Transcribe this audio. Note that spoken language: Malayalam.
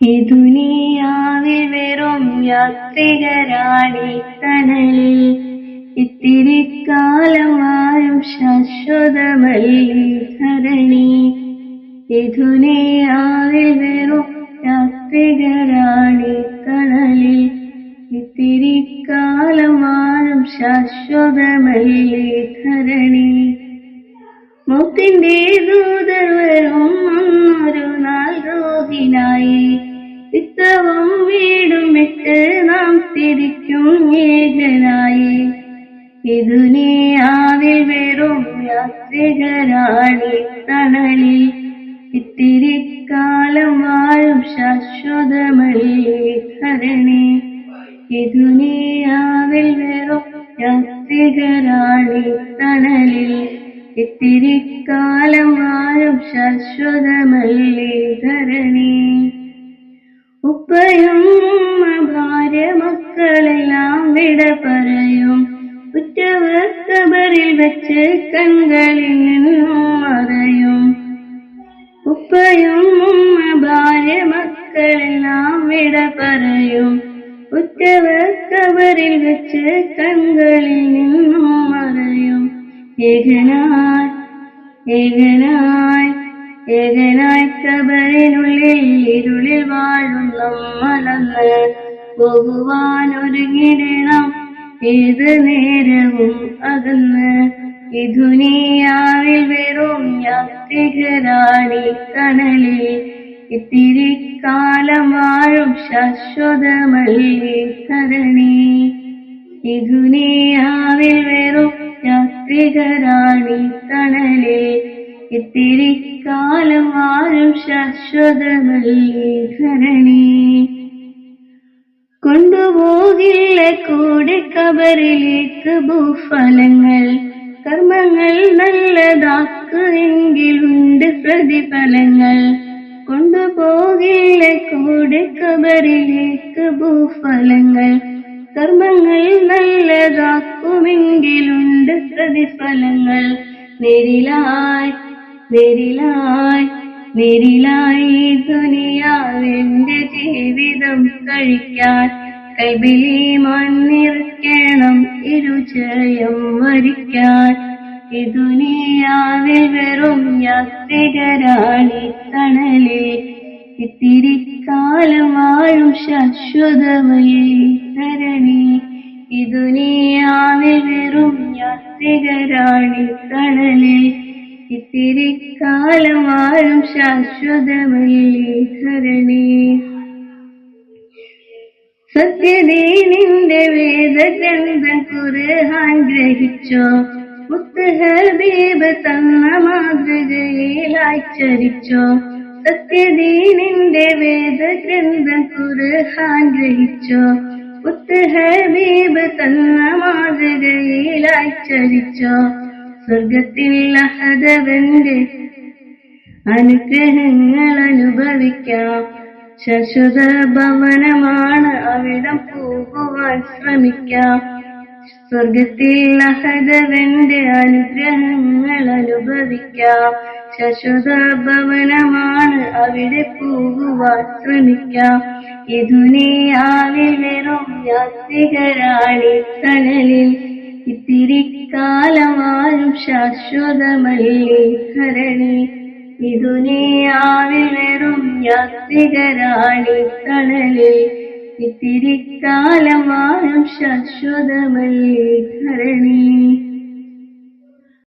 ഈ ദുനിയാവിൽ വെറും യാത്രികരാണി തണലിൽ. ഇത്തിരി കാലമായും ശാശ്വതമല്ലി ധരണി. ഈ വെറും യാത്രികരാണി തണലിൽ. ഇത്തിരി കാലമായും ശാശ്വതമല്ലി ധരണി. മുത്തിന്റെ ദൂതർ വരും നാം തിരിക്കും ഏകനായി. ഇതുനിയാവിൽ വെറും യാത്രികരാണി തണലിൽ ഇത്തിരി കാലം വാഴും ശാശ്വതമല്ലേ ധരണി ഇതുനിയാവിൽ വെറും യാത്രികരാണി തണലിൽ ഇത്തിരി കാലം വാഴും ശാശ്വതമല്ലേ ധരണി. ഉപ്പയും ഭാര്യ മക്കളെല്ലാം വിട പറയും? ഉറ്റവർ കബറിൽ വെച്ച് കൺകളിൽ നിന്നും മറയും. ഉപ്പയും ഉമ്മ ഭാര്യ മക്കളെല്ലാം വിട പറയും. ഉറ്റവർ കബറിൽ വെച്ച് കൺകളിൽ നിന്നും മറയും. ഏകനായി ഏകനായി ഏകനായി കബറിനുള്ളിൽ ഇരുളിൽ വാഴും നമ്മളന്ന് പോകുവാൻ ഒരുങ്ങിടണം ഏത് നേരവും അകന്ന് ഈ ദുനിയാവിൽ വെറും യാത്രികരാണി കണലിൽ ഇത്തിരി കാലം വാഴും ശാശ്വതമല്ലേ കരണി ഈ ദുനിയാവിൽ വെറും യാത്രികരാണി കണലിൽ ഇത്തിരി കാലം വാഴും ശാശ്വതമല്ലേ ധരണി കൊണ്ടുപോകില്ല കൂടെ കബറിലേക്ക് ഭൂഫലങ്ങൾ. കർമ്മങ്ങൾ നല്ലതാക്ക് എങ്കിലുണ്ട് പ്രതിഫലങ്ങൾ. കൊണ്ടുപോകില്ല കൂടെ കബറിലേക്ക് ഭൂഫലങ്ങൾ. കർമ്മങ്ങൾ നല്ലതാക്കുമെങ്കിലുണ്ട് പ്രതിഫലങ്ങൾ. നേരിലായി നേരിലായി നിരിലായി ദുനിയാവിന്റെ ജീവിതം കഴിക്കാൻ കൈബിലി മണ്ണിറക്കണം ഇരുചയം മരിക്കാൻ ഇതുനിയാവിൽ വെറും യാത്രികരാണി തണലിൽ ഇത്തിരി കാലം വാഴും ശാശ്വതമയേ ഇതുനിയാവിൽ വെറും യാത്രികരാണി തണലിൽ ഇത്തിരി കാലം വാഴും ധരണി സത്യദീനിന്റെ വേദഗ്രന്ഥം കുറുഹാൻ ഗ്രഹിച്ചോ? മുത്ത് ഹബീബ് തന്ന മാതൃകയിലായി ചരിച്ചോ സത്യദീനിന്റെ വേദഗ്രന്ഥം കുറുഹാൻ ഗ്രഹിച്ചോ? മുത്ത് ഹബീബ് തന്ന മാതൃകയിലായി ചരിച്ചോ സ്വർഗത്തിൽ അഹദവന്റെ അനുഗ്രഹങ്ങൾ അനുഭവിക്കാം ശാശ്വത ഭവനമാണ് അവിടം പോകുവാൻ ശ്രമിക്കാം. സ്വർഗത്തിൽ അഹദവന്റെ അനുഗ്രഹങ്ങൾ അനുഭവിക്കാം. ശശ്വത ഭവനമാണ് അവിടെ പോകുവാൻ ശ്രമിക്കാം. ഈ ദുനിയാവിൽ വെറും യാത്രികരാണി തണലിൽ ഇത്തിരി കാലമായും ശാശ്വതമല്ലേ ധരണി ഈ ദുനിയാവിൽ യാത്രികരാണിത്തണലിൽ ഇത്തിരിക്കാലമാനം ശാശ്വതമല്ലേ ധരണി.